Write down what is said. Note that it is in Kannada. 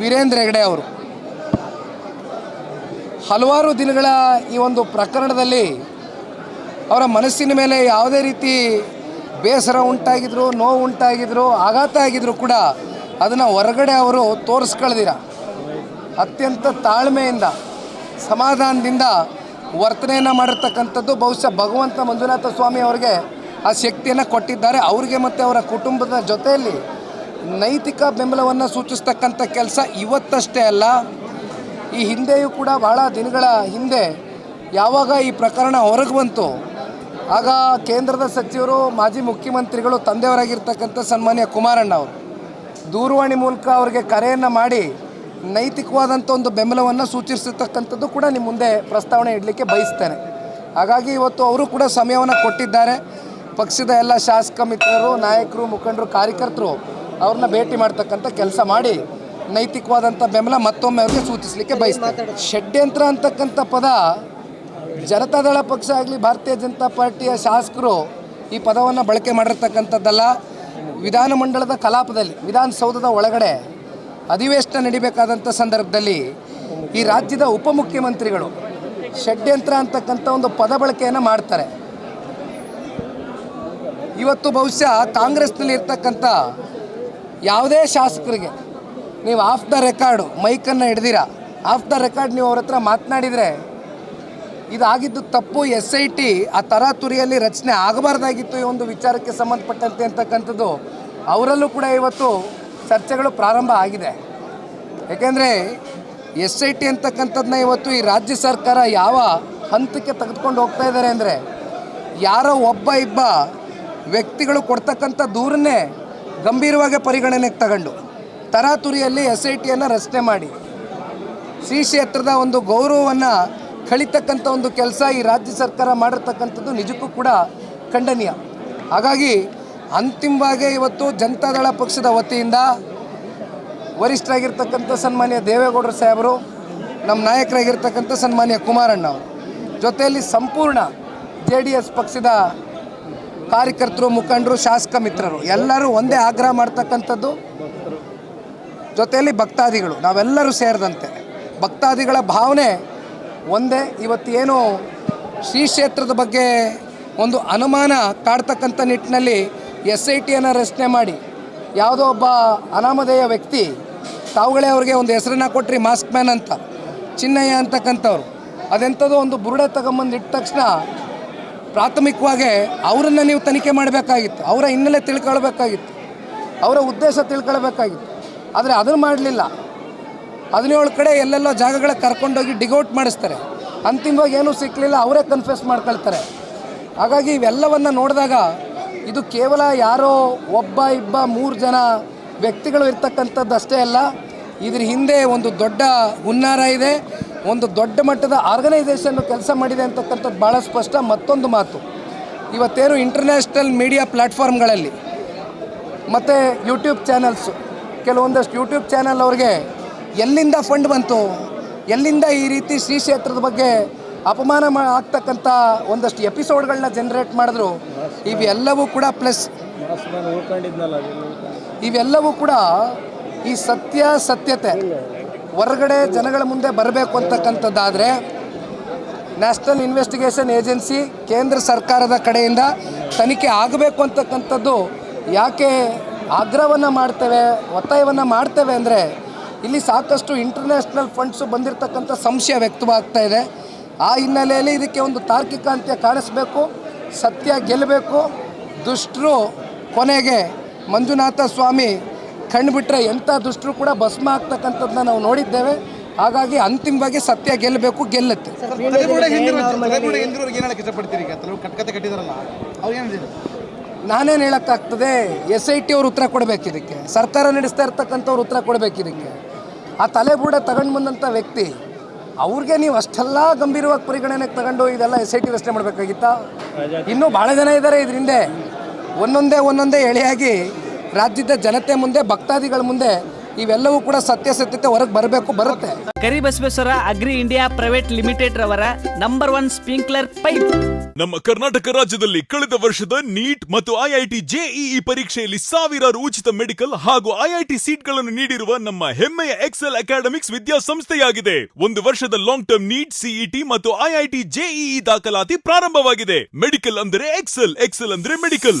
ವೀರೇಂದ್ರ ಹೆಗಡೆ ಅವರು. ಹಲವಾರು ದಿನಗಳ ಈ ಒಂದು ಪ್ರಕರಣದಲ್ಲಿ ಅವರ ಮನಸ್ಸಿನ ಮೇಲೆ ಯಾವುದೇ ರೀತಿ ಬೇಸರ ಉಂಟಾಗಿದ್ರು, ನೋವು ಉಂಟಾಗಿದ್ರು, ಆಘಾತ ಆಗಿದ್ರು ಕೂಡ ಅದನ್ನು ಹೊರಗಡೆ ಅವರು ತೋರಿಸ್ಕೊಳ್ದಿರ ಅತ್ಯಂತ ತಾಳ್ಮೆಯಿಂದ, ಸಮಾಧಾನದಿಂದ ವರ್ತನೆಯನ್ನು ಮಾಡಿರ್ತಕ್ಕಂಥದ್ದು ಬಹುಶಃ ಭಗವಂತ ಮಂಜುನಾಥ ಸ್ವಾಮಿ ಅವರಿಗೆ ಆ ಶಕ್ತಿಯನ್ನು ಕೊಟ್ಟಿದ್ದಾರೆ. ಅವರಿಗೆ ಮತ್ತು ಅವರ ಕುಟುಂಬದ ಜೊತೆಯಲ್ಲಿ ನೈತಿಕ ಬೆಂಬಲವನ್ನು ಸೂಚಿಸ್ತಕ್ಕಂಥ ಕೆಲಸ ಇವತ್ತಷ್ಟೇ ಅಲ್ಲ, ಈ ಹಿಂದೆಯೂ ಕೂಡ ಬಹಳ ದಿನಗಳ ಹಿಂದೆ ಯಾವಾಗ ಈ ಪ್ರಕರಣ ಹೊರಗೆ ಬಂತು, ಆಗ ಕೇಂದ್ರದ ಸಚಿವರು, ಮಾಜಿ ಮುಖ್ಯಮಂತ್ರಿಗಳು, ತಂದೆಯವರಾಗಿರ್ತಕ್ಕಂಥ ಸನ್ಮಾನ್ಯ ಕುಮಾರಣ್ಣ ಅವರು ದೂರವಾಣಿ ಮೂಲಕ ಅವರಿಗೆ ಕರೆಯನ್ನು ಮಾಡಿ ನೈತಿಕವಾದಂಥ ಒಂದು ಬೆಂಬಲವನ್ನು ಸೂಚಿಸಿರ್ತಕ್ಕಂಥದ್ದು ಕೂಡ ನಿಮ್ಮ ಮುಂದೆ ಪ್ರಸ್ತಾವನೆ ಇಡಲಿಕ್ಕೆ ಬಯಸ್ತೇನೆ. ಹಾಗಾಗಿ ಇವತ್ತು ಅವರು ಕೂಡ ಸಮಯವನ್ನು ಕೊಟ್ಟಿದ್ದಾರೆ. ಪಕ್ಷದ ಎಲ್ಲ ಶಾಸಕ ಮಿತ್ರರು, ನಾಯಕರು, ಮುಖಂಡರು, ಕಾರ್ಯಕರ್ತರು ಅವ್ರನ್ನ ಭೇಟಿ ಮಾಡ್ತಕ್ಕಂಥ ಕೆಲಸ ಮಾಡಿ ನೈತಿಕವಾದಂಥ ಬೆಂಬಲ ಮತ್ತೊಮ್ಮೆ ಅವರಿಗೆ ಸೂಚಿಸಲಿಕ್ಕೆ ಬಯಸ್ತಾರೆ. ಷಡ್ಯಂತ್ರ ಅಂತಕ್ಕಂಥ ಪದ ಜನತಾದಳ ಪಕ್ಷ ಆಗಲಿ ಭಾರತೀಯ ಜನತಾ ಪಾರ್ಟಿಯ ಶಾಸಕರು ಈ ಪದವನ್ನು ಬಳಕೆ ಮಾಡಿರ್ತಕ್ಕಂಥದ್ದಲ್ಲ. ವಿಧಾನಮಂಡಲದ ಕಲಾಪದಲ್ಲಿ ವಿಧಾನಸೌಧದ ಒಳಗಡೆ ಅಧಿವೇಶನ ನಡಿಬೇಕಾದಂಥ ಸಂದರ್ಭದಲ್ಲಿ ಈ ರಾಜ್ಯದ ಉಪಮುಖ್ಯಮಂತ್ರಿಗಳು ಷಡ್ಯಂತ್ರ ಅಂತಕ್ಕಂಥ ಒಂದು ಪದ ಬಳಕೆಯನ್ನು ಮಾಡ್ತಾರೆ. ಇವತ್ತು ಬಹುಶಃ ಕಾಂಗ್ರೆಸ್ನಲ್ಲಿ ಇರ್ತಕ್ಕಂಥ ಯಾವುದೇ ಶಾಸಕರಿಗೆ ನೀವು ಆಫ್ ದ ರೆಕಾರ್ಡು ಮೈಕನ್ನು ಹಿಡ್ದಿರಾ ಆಫ್ ದ ರೆಕಾರ್ಡ್ ನೀವು ಅವ್ರ ಹತ್ರ ಮಾತನಾಡಿದರೆ ಇದಾಗಿದ್ದು ತಪ್ಪು ಎಸ್ ಐ ಟಿ ಆ ತರಾತುರಿಯಲ್ಲಿ ರಚನೆ ಆಗಬಾರ್ದಾಗಿತ್ತು ಈ ಒಂದು ವಿಚಾರಕ್ಕೆ ಸಂಬಂಧಪಟ್ಟಂತೆ ಅಂತಕ್ಕಂಥದ್ದು ಅವರಲ್ಲೂ ಕೂಡ ಇವತ್ತು ಚರ್ಚೆಗಳು ಪ್ರಾರಂಭ ಆಗಿದೆ. ಏಕೆಂದರೆ ಎಸ್ ಐ ಟಿ ಅಂತಕ್ಕಂಥದ್ದನ್ನ ಇವತ್ತು ಈ ರಾಜ್ಯ ಸರ್ಕಾರ ಯಾವ ಹಂತಕ್ಕೆ ತೆಗೆದುಕೊಂಡು ಹೋಗ್ತಾ ಇದ್ದಾರೆ ಅಂದರೆ ಯಾರೋ ಒಬ್ಬ ಇಬ್ಬ ವ್ಯಕ್ತಿಗಳು ಕೊಡ್ತಕ್ಕಂಥ ದೂರನ್ನೇ ಗಂಭೀರವಾಗಿ ಪರಿಗಣನೆಗೆ ತಗೊಂಡು ತರಾತುರಿಯಲ್ಲಿ ಎಸ್ ಐ ಟಿಯನ್ನು ರಚನೆ ಮಾಡಿ ಶ್ರೀ ಕ್ಷೇತ್ರದ ಒಂದು ಗೌರವವನ್ನು ಕಳಿತಕ್ಕಂಥ ಒಂದು ಕೆಲಸ ಈ ರಾಜ್ಯ ಸರ್ಕಾರ ಮಾಡಿರ್ತಕ್ಕಂಥದ್ದು ನಿಜಕ್ಕೂ ಕೂಡ ಖಂಡನೀಯ. ಹಾಗಾಗಿ ಅಂತಿಮವಾಗಿ ಇವತ್ತು ಜನತಾದಳ ಪಕ್ಷದ ವತಿಯಿಂದ ವರಿಷ್ಠರಾಗಿರ್ತಕ್ಕಂಥ ಸನ್ಮಾನ್ಯ ದೇವೇಗೌಡರು ಸಾಹೇಬರು, ನಮ್ಮ ನಾಯಕರಾಗಿರ್ತಕ್ಕಂಥ ಸನ್ಮಾನ್ಯ ಕುಮಾರಣ್ಣ ಜೊತೆಯಲ್ಲಿ ಸಂಪೂರ್ಣ ಜೆ ಪಕ್ಷದ ಕಾರ್ಯಕರ್ತರು, ಮುಖಂಡರು, ಶಾಸಕ ಮಿತ್ರರು, ಎಲ್ಲರೂ ಒಂದೇ ಆಗ್ರಹ ಮಾಡ್ತಕ್ಕಂಥದ್ದು ಜೊತೆಯಲ್ಲಿ ಭಕ್ತಾದಿಗಳು. ನಾವೆಲ್ಲರೂ ಸೇರಿದಂತೆ ಭಕ್ತಾದಿಗಳ ಭಾವನೆ ಒಂದೇ. ಇವತ್ತೇನು ಶ್ರೀ ಕ್ಷೇತ್ರದ ಬಗ್ಗೆ ಒಂದು ಅನುಮಾನ ಕಾಡ್ತಕ್ಕಂಥ ನಿಟ್ಟಿನಲ್ಲಿ ಎಸ್ ಐ ಟಿಯನ್ನು ರಚನೆ ಮಾಡಿ ಯಾವುದೋ ಒಬ್ಬ ಅನಾಮಧೇಯ ವ್ಯಕ್ತಿ ತಾವುಗಳೇ ಅವ್ರಿಗೆ ಒಂದು ಹೆಸರನ್ನ ಕೊಟ್ರಿ, ಮಾಸ್ಕ್ ಮ್ಯಾನ್ ಅಂತ, ಚಿನ್ನಯ್ಯ ಅಂತಕ್ಕಂಥವ್ರು. ಅದೆಂಥದ್ದು ಒಂದು ಬುರುಡೆ ತಗೊಂಬಂದು ಇಟ್ಟ ತಕ್ಷಣ ಪ್ರಾಥಮಿಕವಾಗಿ ಅವರನ್ನು ನೀವು ತನಿಖೆ ಮಾಡಬೇಕಾಗಿತ್ತು. ಅವರ ಹಿನ್ನೆಲೆ ತಿಳ್ಕೊಳ್ಬೇಕಾಗಿತ್ತು. ಅವರ ಉದ್ದೇಶ ತಿಳ್ಕೊಳ್ಬೇಕಾಗಿತ್ತು. ಆದರೆ ಅದನ್ನು ಮಾಡಲಿಲ್ಲ. ಹದಿನೇಳು ಕಡೆ ಎಲ್ಲೆಲ್ಲೋ ಜಾಗಗಳ ಕರ್ಕೊಂಡೋಗಿ ಡಿಗೌಟ್ ಮಾಡಿಸ್ತಾರೆ. ಅಂತಿಮವಾಗಿ ಏನೂ ಸಿಕ್ಕಲಿಲ್ಲ ಅವರೇ ಕನ್ಫ್ಯೂಸ್ ಮಾಡ್ಕೊಳ್ತಾರೆ. ಹಾಗಾಗಿ ಇವೆಲ್ಲವನ್ನು ನೋಡಿದಾಗ ಇದು ಕೇವಲ ಯಾರೋ ಒಬ್ಬ, ಇಬ್ಬ, ಮೂರು ಜನ ವ್ಯಕ್ತಿಗಳು ಇರ್ತಕ್ಕಂಥದ್ದು ಅಷ್ಟೇ ಅಲ್ಲ, ಇದ್ರ ಹಿಂದೆ ಒಂದು ದೊಡ್ಡ ಹುನ್ನಾರ ಇದೆ. ಒಂದು ದೊಡ್ಡ ಮಟ್ಟದ ಆರ್ಗನೈಸೇಷನ್ ಕೆಲಸ ಮಾಡಿದೆ ಅಂತಕ್ಕಂಥದ್ದು ಭಾಳ ಸ್ಪಷ್ಟ ಮತ್ತೊಂದು ಮಾತು. ಇವತ್ತೇನು ಇಂಟರ್ನ್ಯಾಷನಲ್ ಮೀಡಿಯಾ ಪ್ಲ್ಯಾಟ್ಫಾರ್ಮ್ಗಳಲ್ಲಿ ಮತ್ತು ಯೂಟ್ಯೂಬ್ ಚಾನಲ್ಸು ಕೆಲವೊಂದಷ್ಟು ಯೂಟ್ಯೂಬ್ ಚಾನಲ್ ಅವ್ರಿಗೆ ಎಲ್ಲಿಂದ ಫಂಡ್ ಬಂತು ಎಲ್ಲಿಂದ ಈ ರೀತಿ ಶ್ರೀ ಕ್ಷೇತ್ರದ ಬಗ್ಗೆ ಅಪಮಾನ ಮಾ ಆಗ್ತಕ್ಕಂಥ ಒಂದಷ್ಟು ಎಪಿಸೋಡ್ಗಳನ್ನ ಜನ್ರೇಟ್ ಮಾಡಿದ್ರು ಇವೆಲ್ಲವೂ ಕೂಡ ಪ್ಲಸ್ ಇವೆಲ್ಲವೂ ಕೂಡ ಈ ಸತ್ಯ ಸತ್ಯತೆ. ಹೊರಗಡೆ ಜನಗಳ ಮುಂದೆ ಬರಬೇಕು ಅಂತಕ್ಕಂಥದ್ದಾದರೆ ನ್ಯಾಷನಲ್ ಇನ್ವೆಸ್ಟಿಗೇಷನ್ ಏಜೆನ್ಸಿ ಕೇಂದ್ರ ಸರ್ಕಾರದ ಕಡೆಯಿಂದ ತನಿಖೆ ಆಗಬೇಕು ಅಂತಕ್ಕಂಥದ್ದು ಯಾಕೆ ಆಗ್ರಹವನ್ನು ಮಾಡ್ತೇವೆ, ಒತ್ತಾಯವನ್ನು ಮಾಡ್ತೇವೆ ಅಂದರೆ ಇಲ್ಲಿ ಸಾಕಷ್ಟು ಇಂಟರ್ನ್ಯಾಷನಲ್ ಫಂಡ್ಸು ಬಂದಿರತಕ್ಕಂಥ ಸಂಶಯ ವ್ಯಕ್ತವಾಗ್ತಾ ಇದೆ. ಆ ಹಿನ್ನೆಲೆಯಲ್ಲಿ ಇದಕ್ಕೆ ಒಂದು ತಾರ್ಕಿಕ ಅಂತ್ಯ ಕಾಣಿಸ್ಬೇಕು, ಸತ್ಯ ಗೆಲ್ಲಬೇಕು. ದುಷ್ಟರು ಕೊನೆಗೆ ಮಂಜುನಾಥ ಸ್ವಾಮಿ ಕಣ್ಬಿಟ್ರೆ ಎಂಥ ದುಷ್ಟರು ಕೂಡ ಭಸ್ಮ ಆಗ್ತಕ್ಕಂಥದ್ದನ್ನ ನಾವು ನೋಡಿದ್ದೇವೆ. ಹಾಗಾಗಿ ಅಂತಿಮವಾಗಿ ಸತ್ಯ ಗೆಲ್ಲಬೇಕು ಗೆಲ್ಲುತ್ತೆ. ನಾನೇನು ಹೇಳೋಕ್ಕಾಗ್ತದೆ ಎಸ್ ಐ ಟಿ ಅವ್ರು ಉತ್ತರ ಕೊಡಬೇಕು ಇದಕ್ಕೆ. ಸರ್ಕಾರ ನಡೆಸ್ತಾ ಇರ್ತಕ್ಕಂಥವ್ರು ಉತ್ತರ ಕೊಡಬೇಕು ಇದಕ್ಕೆ. ಆ ತಲೆಬೂಡ ತಗೊಂಡು ಬಂದಂಥ ವ್ಯಕ್ತಿ ಅವ್ರಿಗೆ ನೀವು ಅಷ್ಟೆಲ್ಲ ಗಂಭೀರವಾಗಿ ಪರಿಗಣನೆಗೆ ತಗೊಂಡು ಇದೆಲ್ಲ ಎಸ್ ಐ ಟಿ ರಚನೆ ಮಾಡಬೇಕಾಗಿತ್ತಾ? ಇನ್ನೂ ಭಾಳ ಜನ ಇದ್ದಾರೆ ಇದರಿಂದ. ಒಂದೊಂದೇ ಒಂದೊಂದೇ ಎಳೆಯಾಗಿ ರಾಜ್ಯದ ಜನತೆ ಮುಂದೆ ಭಕ್ತಾದಿಗಳ ಮುಂದೆ ಇವೆಲ್ಲವೂ ಕೂಡ ಸತ್ಯಾಸತ್ಯತೆ ಹೊರಗೆ ಬರಬೇಕು ಬರುತ್ತೆ. Karibasaveshwara agri India private limited ರವರ ನಂಬರ್ ಒನ್ ಸ್ಪ್ರಿಂಕ್ಲರ್ ಪೈಪ್. ನಮ್ಮ ಕರ್ನಾಟಕ ರಾಜ್ಯದಲ್ಲಿ ಕಳೆದ ವರ್ಷದ ನೀಟ್ ಮತ್ತು ಐಐಟಿ ಜೆಇಇ ಪರೀಕ್ಷೆಯಲ್ಲಿ ಸಾವಿರಾರು ಉಚಿತ ಮೆಡಿಕಲ್ ಹಾಗೂ ಐಐಟಿ ಸೀಟ್ಗಳನ್ನು ನೀಡಿರುವ ನಮ್ಮ ಹೆಮ್ಮೆಯ ಎಕ್ಸೆಲ್ ಅಕಾಡೆಮಿಕ್ಸ್ ವಿದ್ಯಾಸಂಸ್ಥೆಯಾಗಿದೆ. ಒಂದು ವರ್ಷದ ಲಾಂಗ್ ಟರ್ಮ್ ನೀಟ್ ಸಿಇಟಿ ಮತ್ತು ಐಐಟಿ ಜೆಇಇ ದಾಖಲಾತಿ ಪ್ರಾರಂಭವಾಗಿದೆ. ಮೆಡಿಕಲ್ ಅಂದರೆ ಎಕ್ಸೆಲ್ ಎಕ್ಸೆಲ್ ಅಂದ್ರೆ ಮೆಡಿಕಲ್.